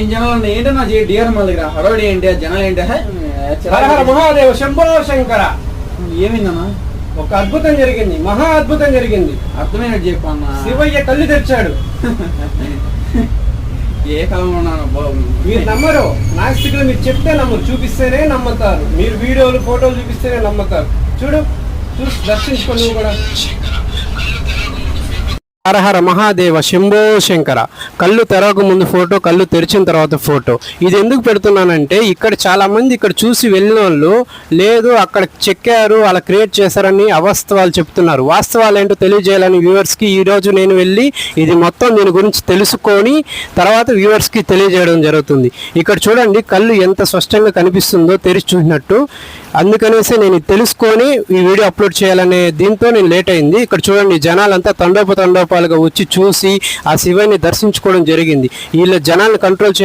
ఏం జనాలు ఏంటి నా డిఆర్ మా దగ్గర. హడావిడి ఏంటి ఆ జనాలు ఏంటి? హే, హర హర మహాదేవ శంభో శంకర. ఏమైందన్నా? ఒక అద్భుతం జరిగింది మహా అద్భుతం జరిగింది. అర్థమైనట్టు చెప్పు అన్న. శివయ్య కళ్ళు తెరిచాడు. ఏ కాలంలో మీరు నమ్మరు. నాస్తికులు మీరు చెప్తే నమ్మరు. చూపిస్తేనే నమ్ముతారు. మీరు వీడియోలు ఫోటోలు చూపిస్తేనే నమ్ముతారు. చూడు చూసి దర్శించుకో నువ్వు కూడా. హరహర మహాదేవ శంభో శంకర. కళ్ళు తెరవక ముందు ఫోటో కళ్ళు తెరిచిన తర్వాత ఫోటో. ఇది ఎందుకు పెడుతున్నానంటే ఇక్కడ చాలామంది ఇక్కడ చూసి వెళ్ళిన వాళ్ళు లేదు అక్కడ చెక్కారు అలా క్రియేట్ చేశారని అవస్తవాలు చెప్తున్నారు. వాస్తవాలు ఏంటో తెలియజేయాలని వ్యూవర్స్కి ఈ రోజు నేను వెళ్ళి ఇది మొత్తం దీని గురించి తెలుసుకొని తర్వాత వ్యూవర్స్కి తెలియజేయడం జరుగుతుంది. ఇక్కడ చూడండి కళ్ళు ఎంత స్పష్టంగా కనిపిస్తుందో తెరిచి చూసినట్టు. అందుకనేసి నేను తెలుసుకొని ఈ వీడియో అప్లోడ్ చేయాలనే దీంతో నేను లేట్ అయింది. ఇక్కడ చూడండి జనాలంతా తండోప వాళ్ళుగా వచ్చి చూసి ఆ శివుని దర్శించుకోవడం జరిగింది. వీళ్ళ జనాలను కంట్రోల్ చే